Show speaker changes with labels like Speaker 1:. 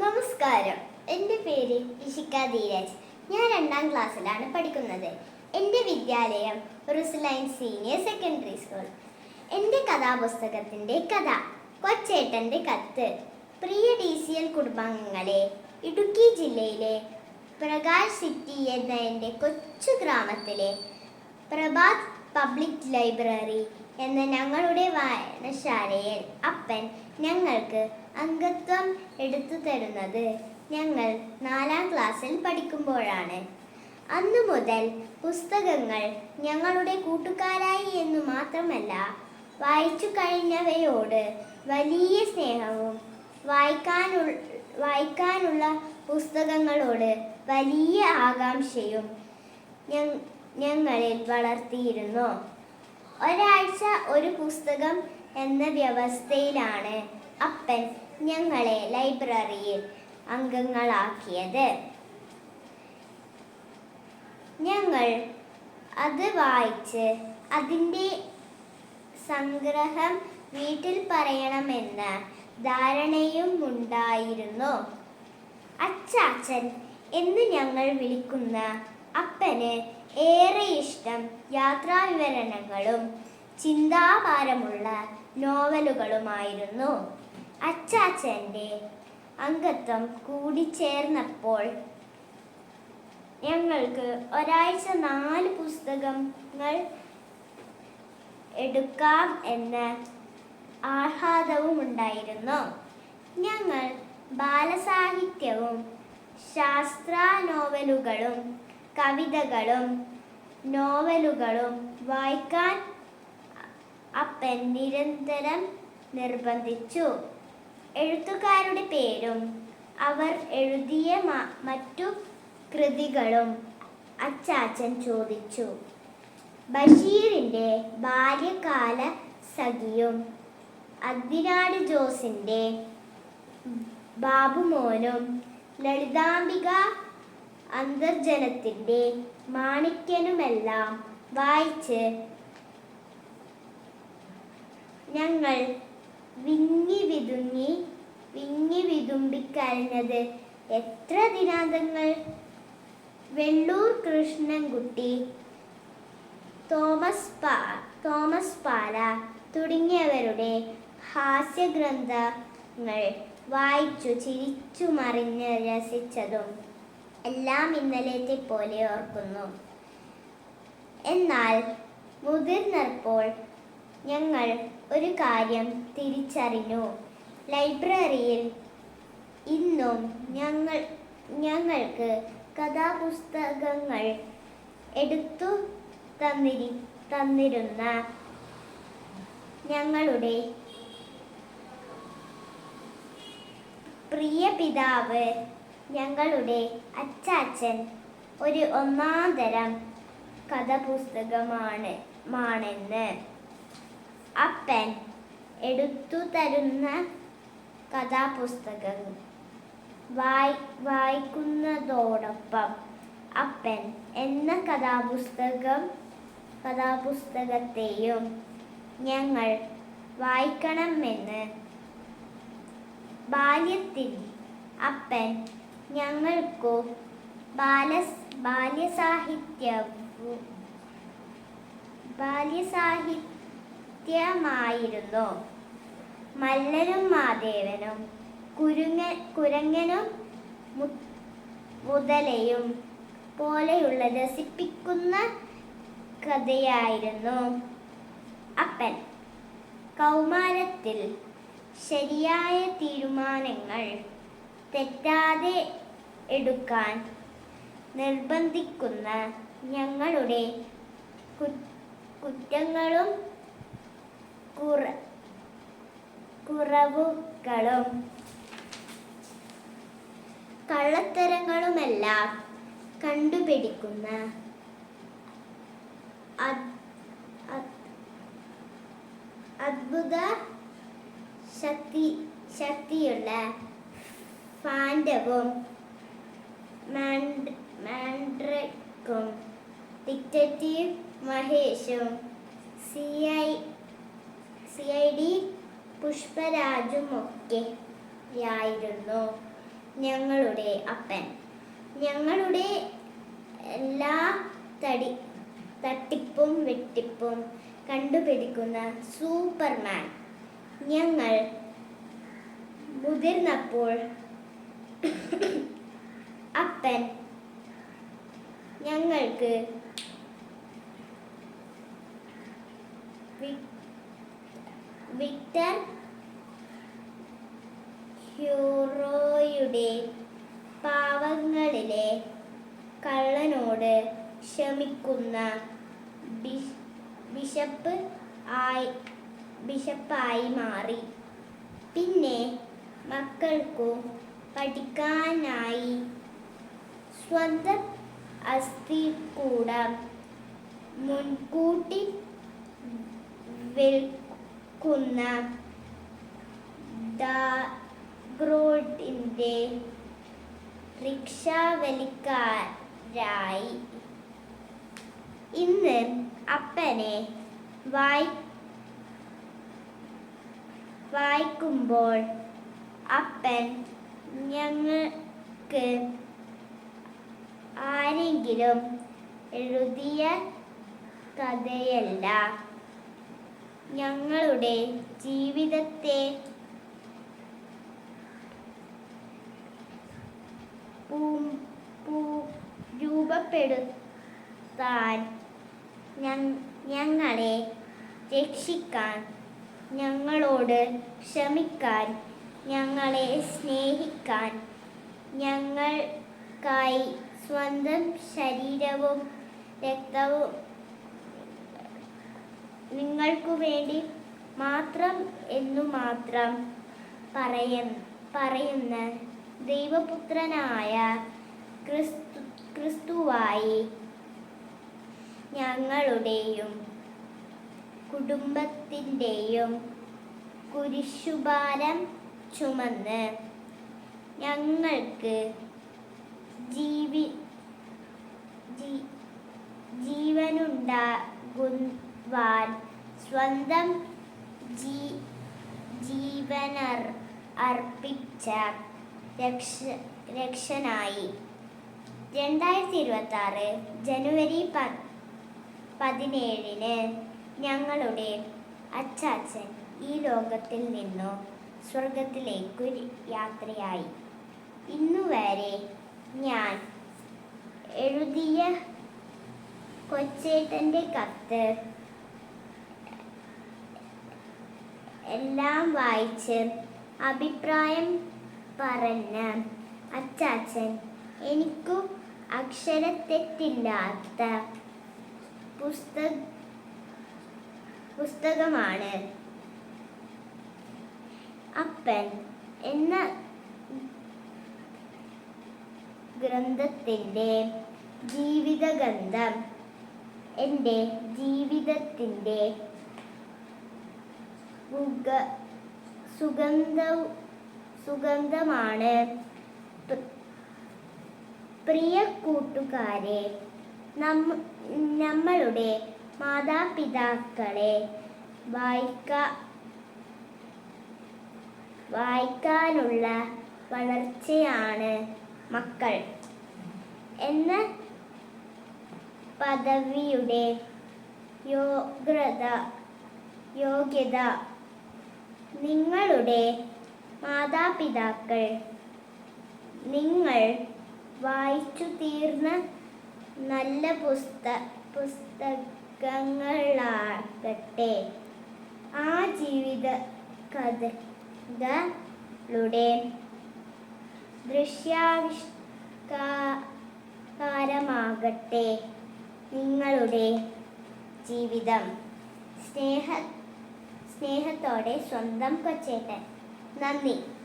Speaker 1: നമസ്കാരം. എന്റെ പേര് ഇഷിക ധീരജ്. ഞാൻ രണ്ടാം ക്ലാസ്സിലാണ് പഠിക്കുന്നത്. എന്റെ വിദ്യാലയം റുസ്ലൈൻ സീനിയർ സെക്കൻഡറി സ്കൂൾ. എന്റെ കഥാപുസ്തകത്തിന്റെ കഥ കൊച്ചേട്ടന്റെ കത്ത് പ്രിയ ഡി സി എൽ കുടുംബാംഗങ്ങളെ ഇടുക്കി ജില്ലയിലെ പ്രകാശ് സിറ്റി എന്ന എന്റെ കൊച്ചു ഗ്രാമത്തിലെ പ്രഭാത് പബ്ലിക് ലൈബ്രറി എന്ന ഞങ്ങളുടെ വായനശാലയിൽ അപ്പൻ ഞങ്ങൾക്ക് അംഗത്വം എടുത്തു തരുന്നത് ഞങ്ങൾ നാലാം ക്ലാസ്സിൽ പഠിക്കുമ്പോഴാണ്. അന്നു മുതൽ പുസ്തകങ്ങൾ ഞങ്ങളുടെ കൂട്ടുകാരായി എന്ന് മാത്രമല്ല വായിച്ചു കഴിഞ്ഞവയോട് വലിയ സ്നേഹവും വായിക്കാനു വായിക്കാനുള്ള പുസ്തകങ്ങളോട് വലിയ ആകാംക്ഷയും ഞങ്ങളിൽ വളർത്തിയിരുന്നു. ഒരാഴ്ച ഒരു പുസ്തകം എന്ന വ്യവസ്ഥയിലാണ് അപ്പൻ ഞങ്ങളെ ലൈബ്രറിയിൽ അംഗങ്ങളാക്കിയത്. ഞങ്ങൾ അത് വായിച്ച് അതിന്റെ സംഗ്രഹം വീട്ടിൽ പറയണമെന്ന ധാരണയും ഉണ്ടായിരുന്നു. അച്ചാച്ചൻ എന്ന് ഞങ്ങൾ വിളിക്കുന്ന അപ്പന് ഏറെ ഇഷ്ടം യാത്രാവിവരണങ്ങളും ചിന്താഭാരമുള്ള നോവലുകളുമായിരുന്നു. അച്ചാച്ചന്റെ അംഗത്വം കൂടിച്ചേർന്നപ്പോൾ ഞങ്ങൾക്ക് ഒരാഴ്ച നാല് പുസ്തകങ്ങൾ എടുക്കാം എന്ന ആഹ്ലാദവും ഉണ്ടായിരുന്നു ഞങ്ങൾ ബാലസാഹിത്യവും ശാസ്ത്ര നോവലുകളും കവിതകളും നോവലുകളും വായിക്കാൻ അപ്പൻ നിരന്തരം നിർബന്ധിച്ചു. എഴുത്തുകാരുടെ പേരും അവർ എഴുതിയ മറ്റു കൃതികളും അച്ചാച്ചൻ ചോദിച്ചു. ബഷീറിന്റെ ബാല്യകാല സഖിയും അദ്ദിനാട് ജോസിന്റെ ബാബുമോനും ലളിതാംബിക അന്തർജനത്തിന്റെ മാണിക്യനുമെല്ലാം വായിച്ച് ഞങ്ങൾ വിങ്ങി വിതുങ്ങി വിങ്ങി വിതുമ്പിക്കരഞ്ഞത് എത്ര ദിനാന്തങ്ങൾ വെള്ളൂർ കൃഷ്ണൻകുട്ടി തോമസ് പാ തോമസ് പാല തുടങ്ങിയവരുടെ ഹാസ്യഗ്രന്ഥങ്ങൾ വായിച്ചു ചിരിച്ചു മറിഞ്ഞ് രസിച്ചതും എല്ലാം ഇന്നലത്തെ പോലെ ഓർക്കുന്നു. എന്നാൽ മുതിർന്നപ്പോൾ ഞങ്ങൾ ഒരു കാര്യം തിരിച്ചറിഞ്ഞു. ലൈബ്രറിയിൽ ഇന്നും ഞങ്ങൾ ഞങ്ങൾക്ക് കഥാപുസ്തകങ്ങൾ എടുത്തു തന്നിരി തന്നിരുന്ന ഞങ്ങളുടെ പ്രിയ പിതാവ് ഞങ്ങളുടെ അച്ചാച്ചൻ ഒരു ഒന്നാം തരം കഥപുസ്തകമാണ് മാണെന്ന്. അപ്പൻ എടുത്തു തരുന്ന കഥാപുസ്തകം വായി വായിക്കുന്നതോടൊപ്പം അപ്പൻ എന്ന കഥാപുസ്തകം കഥാപുസ്തകത്തെയും ഞങ്ങൾ വായിക്കണമെന്ന് ബാല്യത്തിൽ അപ്പൻ ഞങ്ങൾക്കു ബാല ബാല്യസാഹിത്യവും ബാല്യസാഹിത്യമായിരുന്നു മല്ലനും മാദേവനും കുരുങ്ങ കുരങ്ങനും മുതലയും പോലെയുള്ള രസിപ്പിക്കുന്ന കഥയായിരുന്നു. അപ്പൻ കൗമാരത്തിൽ ശരിയായ തീരുമാനങ്ങൾ തെറ്റാതെ എടുക്കാൻ നിർബന്ധിക്കുന്ന ഞങ്ങളുടെ കുറ്റങ്ങളും കുറ കുറവുകളും കള്ളത്തരങ്ങളുമെല്ലാം കണ്ടുപിടിക്കുന്ന അത്ഭുത ശക്തി ശക്തിയുള്ള ഫാൻഡവും മാൻഡ് മാൻഡ്രക്കും detective മഹേഷും C I C I D പുഷ്പരാജുമൊക്കെ ആയിരുന്നു ഞങ്ങളുടെ അപ്പൻ. ഞങ്ങളുടെ എല്ലാ തടി തട്ടിപ്പും വെട്ടിപ്പും കണ്ടുപിടിക്കുന്ന സൂപ്പർമാൻ ഞങ്ങൾ മുതിർന്നപ്പോൾ അപ്പൻ ഞങ്ങൾക്ക് വിക്ടർ ഹ്യൂറോയുടെ പാവങ്ങളിലെ കള്ളനോട് ക്ഷമിക്കുന്ന ബിഷപ്പ് ആയി ബിഷപ്പായി മാറി. പിന്നെ മക്കൾക്കും പഠിക്കാനായി സ്വന്തം അസ്ഥി കൂട മുൻകൂട്ടി വിൽക്കുന്ന ഡാഗ്രോഡിന്റെ റിക്ഷാവലിക്കാരായി ഇന്ന് അപ്പനെ വായി വായിക്കുമ്പോൾ അപ്പൻ ഞങ്ങൾക്ക് ആരെങ്കിലും എഴുതിയ കഥയല്ല. ഞങ്ങളുടെ ജീവിതത്തെ രൂപപ്പെടുത്താൻ ഞങ്ങളെ രക്ഷിക്കാൻ ഞങ്ങളോട് ക്ഷമിക്കാൻ ഞങ്ങളെ സ്നേഹിക്കാൻ ഞങ്ങൾക്കായി സ്വന്തം ശരീരവും രക്തവും നിങ്ങൾക്കു വേണ്ടി മാത്രം എന്നു മാത്രം പറയ പറയുന്ന ദൈവപുത്രനായ ക്രിസ്തു ക്രിസ്തുവായി ഞങ്ങളുടെയും കുടുംബത്തിന്റെയും കുരിശുഭാരം ചുമന്ന് ഞങ്ങൾക്ക് ജീവി ജീ- ജീവനുണ്ടാകുവാൻ സ്വന്തം ജീ ജീവനർ അർപ്പിച്ച രക്ഷ രക്ഷനായി. രണ്ടായിരത്തി ഇരുപത്തി ആറ് ജനുവരി പ പതിനേഴിന് ഞങ്ങളുടെ അച്ചാച്ചൻ ഈ ലോകത്തിൽ നിന്നു സ്വർഗത്തിലേക്കു യാത്രയായി. ഇന്നുവരെ ഞാൻ എഴുതിയ കൊച്ചേട്ടന്റെ കത്ത് എല്ലാം വായിച്ച് അഭിപ്രായം പറഞ്ഞ അച്ചാച്ചൻ എനിക്കു അക്ഷരത്തെറ്റില്ലാത്ത പുസ്തക പുസ്തകമാണ്. അപ്പൻ എന്ന ഗ്രന്ഥത്തിന്റെ ജീവിതഗന്ധം എന്റെ ജീവിതത്തിന്റെ സുഗ- സുഗന്ധ സുഗന്ധമാണ്. പ്രിയ കൂട്ടുകാരെ നമ്മ നമ്മളുടെ മാതാപിതാക്കളെ വായിക്ക വായിക്കാനുള്ള വളർച്ചയാണ് മക്കൾ. എന്ന പദവിയുടെ യോഗ്യത യോഗ്യത നിങ്ങളുടെ മാതാപിതാക്കൾ നിങ്ങൾ വായിച്ചു തീർന്ന നല്ല പുസ്ത പുസ്തകങ്ങളാകട്ടെ. ആ ജീവിത കഥകളുടെ ദൃശ്യാവിഷ്കാരമാകട്ടെ നിങ്ങളുടെ ജീവിതം. സ്നേഹ സ്നേഹത്തോടെ സ്വന്തം കൊച്ചേട്ടൻ. നന്ദി.